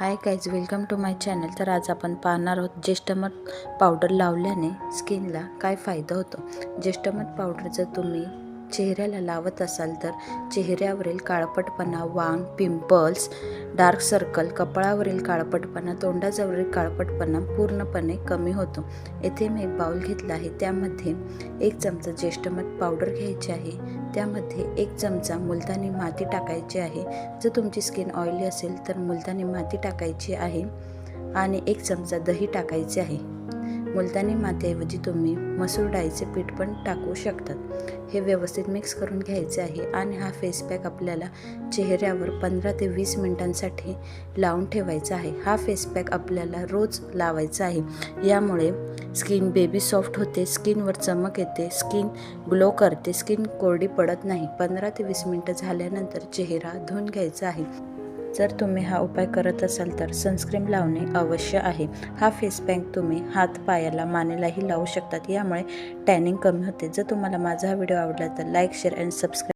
Hi guys welcome to my channel तर आज आपण पाहणार आहोत ज्येष्ठमध पावडर लावल्याने स्किनला काय फायदा होतो? ज्येष्ठमध पावडर जर तुम्ही चेहऱ्याला लावत असाल तर चेहऱ्यावरील काळपटपणा वांग पिंपल्स डार्क सर्कल कपाळावरील काळपटपणा तोंडाजवळील काळपटपणा पूर्णपणे कमी होतो. येथे मी एक बाउल घेतला आहे. त्यामध्ये एक चमचा ज्येष्ठमध पावडर घ्यायची आहे. त्यामध्ये एक चमचा मुलतानी माती टाकायची आहे. जर तुमची स्किन ऑइली असेल तर मुलतानी माती टाकायची आहे आणि एक चमचा दही टाकायचे आहे. मुलतानी मातीऐवजी तुम्ही मसूर डाळीचे पीठ पण टाकू शकतात. हे व्यवस्थित मिक्स करून घ्यायचे आहे आणि हा फेस पॅक आपल्याला चेहऱ्यावर पंधरा ते वीस मिनिटांसाठी लावून ठेवायचा आहे. हा फेस पॅक आपल्याला रोज लावायचा आहे. यामुळे स्किन बेबी सॉफ्ट होते स्किनवर चमक येते स्किन ग्लो करते स्किन कोरडी पडत नाही. पंधरा ते वीस मिनटं झाल्यानंतर चेहरा धुवून घ्यायचा आहे. जर तुम्ही हा उपाय करत असाल तर सनस्क्रीन लावणे अवश्य आहे. हा फेस पॅक तुम्ही हात पायाला मानेलाही लावू शकतात. यामुळे टॅनिंग कमी होते. जर तुम्हाला माझा हा व्हिडिओ आवडला तर लाईक शेअर अँड सबस्क्राईब